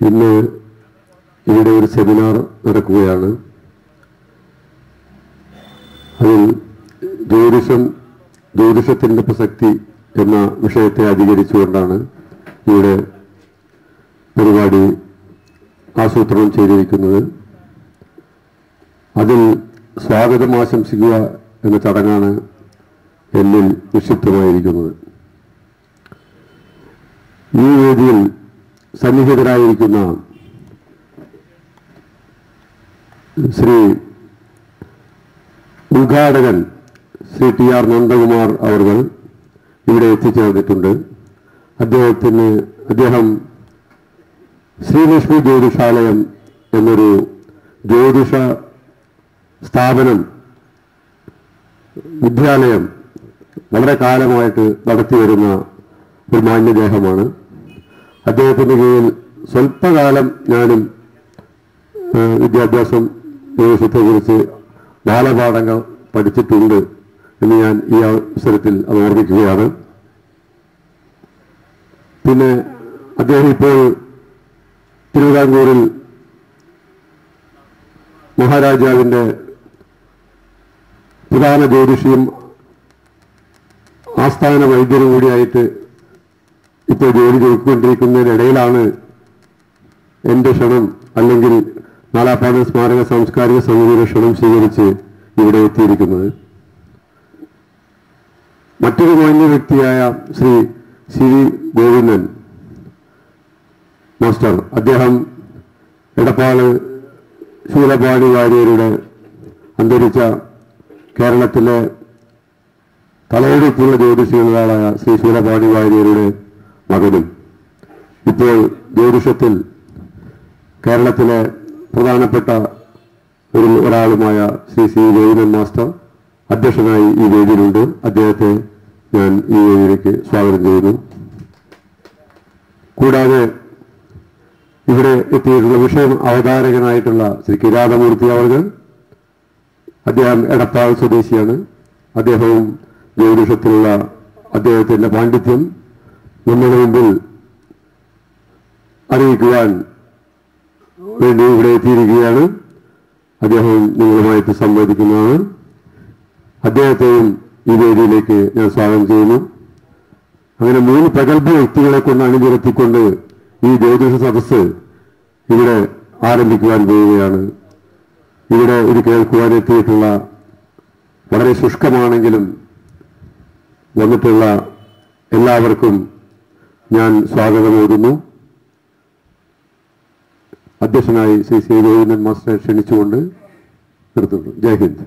ഇന്ന് ഇവിടെ ഒരു സെമിനാർ നടക്കുകയാണ്. അതിൽ ജ്യോതിഷം ജ്യോതിഷത്തിന്റെ പ്രസക്തി എന്ന വിഷയത്തെ അധികരിച്ചുകൊണ്ടാണ് ഇവിടെ പരിപാടി ആസൂത്രണം ചെയ്തിരിക്കുന്നത്. അതിൽ സ്വാഗതം ആശംസിക്കുക എന്ന ചടങ്ങാണ് എന്നിൽ നിക്ഷിപ്തമായിരിക്കുന്നത്. ഈ വേദിയിൽ സന്നിഹിതരായിരിക്കുന്ന ശ്രീ ഉദ്ഘാടകൻ ശ്രീ ടി ആർ നന്ദകുമാർ അവർ ഇവിടെ എത്തിച്ചേർന്നിട്ടുണ്ട്. അദ്ദേഹത്തിന് അദ്ദേഹം ശ്രീലക്ഷ്മി ജ്യോതിഷാലയം എന്നൊരു ജ്യോതിഷ സ്ഥാപനം വിദ്യാലയം വളരെ കാലമായിട്ട് നടത്തിവരുന്ന ഒരു മാന്യദേഹമാണ്. അദ്ദേഹത്തിന്റെ കീഴിൽ സ്വല്പകാലം ഞാനും വിദ്യാഭ്യാസം ദിവസത്തെക്കുറിച്ച് ബാലപാഠങ്ങൾ പഠിച്ചിട്ടുണ്ട് എന്ന് ഞാൻ ഈ അവസരത്തിൽ അത് ഓർമ്മിക്കുകയാണ്. പിന്നെ അദ്ദേഹം ഇപ്പോൾ തിരുവിതാംകൂറിൽ മഹാരാജാവിന്റെ പ്രധാന ജ്യോതിഷിയും ആസ്ഥാന വൈദ്യരും കൂടിയായിട്ട് ഇപ്പോൾ ജോലി ചെയ്തുകൊണ്ടിരിക്കുന്നതിനിടയിലാണ് എന്റെ ക്ഷണം അല്ലെങ്കിൽ നാലാപ്പാട് സ്മാരക സാംസ്കാരിക സമിതിയുടെ ക്ഷണം സ്വീകരിച്ച് ഇവിടെ എത്തിയിരിക്കുന്നത്. മറ്റൊരു മാന്യ വ്യക്തിയായ Shri C V Govindan master. അദ്ദേഹം എടപ്പാൾ ശൂലപാടി വാര്യരുടെ അന്തരിച്ച കേരളത്തിലെ തലയെടുപ്പുള്ള ജ്യോതിഷികളായ ശ്രീ ശൂലപാടി വാര്യരുടെ മകനും. ഇപ്പോൾ ജ്യോതിഷത്തിൽ കേരളത്തിലെ പ്രധാനപ്പെട്ട ഒരു ഒരാളുമായ ശ്രീ സി ജൈനൻ മാസ്റ്റർ അധ്യക്ഷനായി ഈ വേദിയിലുണ്ട്. അദ്ദേഹത്തെ ഞാൻ ഈ വേദിയിലേക്ക് സ്വാഗതം ചെയ്യുന്നു. കൂടാതെ ഇവിടെ എത്തിയിട്ടുള്ള വിഷയം അവതാരകനായിട്ടുള്ള ശ്രീ കിരാതമൂർത്തി അവർ അദ്ദേഹം എടപ്പാൾ സ്വദേശിയാണ്. അദ്ദേഹവും ജ്യോതിഷത്തിലുള്ള അദ്ദേഹത്തിന്റെ പാണ്ഡിത്യം നമ്മുടെ മുമ്പിൽ അറിയിക്കുവാൻ വേണ്ടി ഇവിടെ എത്തിയിരിക്കുകയാണ്. അദ്ദേഹം നിങ്ങളുമായിട്ട് സംവദിക്കുന്നതാണ്. അദ്ദേഹത്തെയും ഈ വേദിയിലേക്ക് ഞാൻ സ്വാഗതം ചെയ്യുന്നു. അങ്ങനെ മൂന്ന് പ്രഗത്ഭ വ്യക്തികളെ കൊണ്ട് അണിനിരത്തിക്കൊണ്ട് ഈ ജ്യോതിഷ സദസ്സ് ഇവിടെ ആരംഭിക്കുവാൻ പോവുകയാണ്. ഇവിടെ ഒരു കേൾക്കുവാൻ എത്തിയിട്ടുള്ള വളരെ ശുഷ്കമാണെങ്കിലും വന്നിട്ടുള്ള എല്ലാവർക്കും ഞാൻ സ്വാഗതം ഓതുന്നു അധ്യക്ഷനായി ശ്രീ സി ഗോവിന്ദൻ മാസ്റ്ററെ ക്ഷണിച്ചുകൊണ്ട് നിർത്തുന്നു. ജയ് ഹിന്ദ്.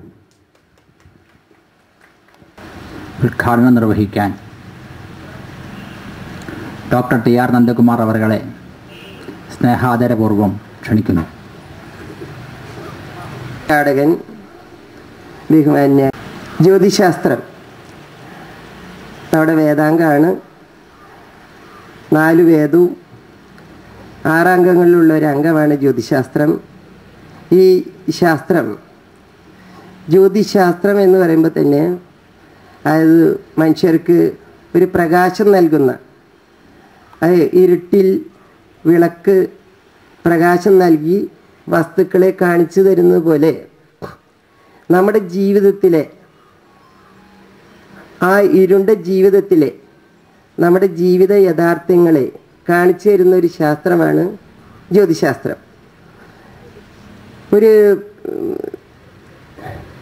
ഉദ്ഘാടനം നിർവഹിക്കാൻ ഡോക്ടർ ടി ആർ നന്ദകുമാർ അവരെ സ്നേഹാദരപൂർവം ക്ഷണിക്കുന്നു. നാടകൻ ബഹുമാന്യ ജ്യോതിശാസ്ത്രം. നമ്മുടെ വേദാംഗമാണ് നാല് വേദവും ആറംഗങ്ങളിലുള്ള ഒരു അംഗമാണ് ജ്യോതിശാസ്ത്രം. ഈ ശാസ്ത്രം ജ്യോതിശാസ്ത്രം എന്ന് പറയുമ്പോൾ തന്നെ അതായത് മനുഷ്യർക്ക് ഒരു പ്രകാശം നൽകുന്ന അത് ഇരുട്ടിൽ വിളക്ക് പ്രകാശം നൽകി വസ്തുക്കളെ കാണിച്ചു തരുന്നത് പോലെ നമ്മുടെ ജീവിതത്തിലെ ആ ഇരുണ്ട ജീവിതത്തിലെ നമ്മുടെ ജീവിത യഥാർത്ഥങ്ങളെ കാണിച്ചു തരുന്ന ഒരു ശാസ്ത്രമാണ് ജ്യോതിശാസ്ത്രം. ഒരു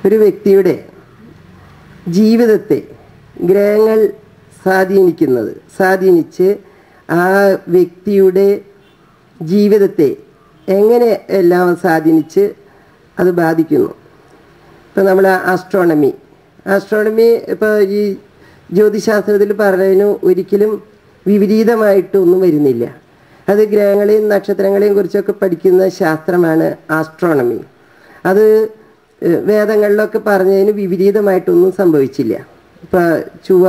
ഒരു വ്യക്തിയുടെ ജീവിതത്തെ ഗ്രഹങ്ങൾ സ്വാധീനിക്കുന്നത് സ്വാധീനിച്ച് ആ വ്യക്തിയുടെ ജീവിതത്തെ എങ്ങനെ എല്ലാം സ്വാധീനിച്ച് അത് ബാധിക്കുന്നു. ഇപ്പോൾ നമ്മൾ ആസ്ട്രോണമി ആസ്ട്രോണമി ഇപ്പോൾ ഈ ജ്യോതിശാസ്ത്രത്തിൽ പറഞ്ഞതിന് ഒരിക്കലും വിപരീതമായിട്ടൊന്നും വരുന്നില്ല. അത് ഗ്രഹങ്ങളെയും നക്ഷത്രങ്ങളെയും കുറിച്ചൊക്കെ പഠിക്കുന്ന ശാസ്ത്രമാണ് ആസ്ട്രോണമി അത് വേദങ്ങളിലൊക്കെ പറഞ്ഞതിന് വിപരീതമായിട്ടൊന്നും സംഭവിച്ചില്ല. ഇപ്പോൾ ചുവ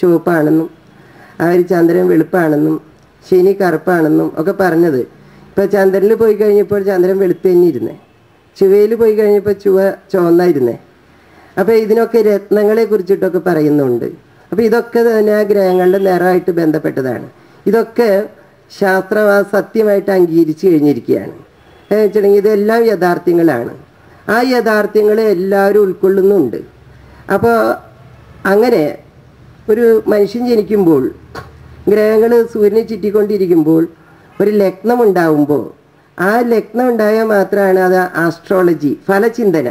ചുവപ്പാണെന്നും അവർ ചന്ദ്രൻ വെളുപ്പാണെന്നും ശനി കറുപ്പാണെന്നും ഒക്കെ പറഞ്ഞത്. ഇപ്പോൾ ചന്ദ്രനിൽ പോയി കഴിഞ്ഞപ്പോൾ ചന്ദ്രൻ വെളുത്ത് തന്നെ ഇരുന്നേ. ചുവയിൽ പോയി കഴിഞ്ഞപ്പോൾ ചുവ ചുവന്നായിരുന്നേ അപ്പോൾ ഇതിനൊക്കെ രത്നങ്ങളെ കുറിച്ചിട്ടൊക്കെ പറയുന്നുണ്ട്. അപ്പോൾ ഇതൊക്കെ തന്നെ ആ ഗ്രഹങ്ങളുടെ നിറമായിട്ട് ബന്ധപ്പെട്ടതാണ്. ഇതൊക്കെ ശാസ്ത്രം ആ സത്യമായിട്ട് അംഗീകരിച്ചു കഴിഞ്ഞിരിക്കുകയാണ്. വെച്ചിട്ടുണ്ടെങ്കിൽ ഇതെല്ലാം യഥാർത്ഥ്യങ്ങളാണ്. ആ യഥാർത്ഥ്യങ്ങളെ എല്ലാവരും ഉൾക്കൊള്ളുന്നുണ്ട്. അപ്പോൾ അങ്ങനെ ഒരു മനുഷ്യൻ ജനിക്കുമ്പോൾ ഗ്രഹങ്ങൾ സൂര്യനെ ചുറ്റിക്കൊണ്ടിരിക്കുമ്പോൾ ഒരു ലഗ്നം ഉണ്ടാവുമ്പോൾ ആ ലഗ്നം ഉണ്ടായാൽ മാത്രമാണ് അത് ആസ്ട്രോളജി ഫലചിന്തന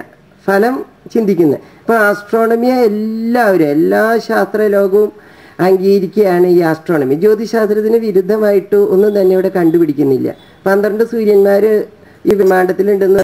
ഫലം ചിന്തിക്കുന്നത്. ഇപ്പോൾ ആസ്ട്രോണമിയെ എല്ലാവരും എല്ലാ ശാസ്ത്രലോകവും അംഗീകരിക്കുകയാണ് ഈ ആസ്ട്രോണമി ജ്യോതിശാസ്ത്രത്തിന് വിരുദ്ധമായിട്ട് ഒന്നും തന്നെ ഇവിടെ കണ്ടുപിടിക്കുന്നില്ല. പന്ത്രണ്ട് സൂര്യന്മാർ ഈ വിമാനത്തിലുണ്ടെന്ന്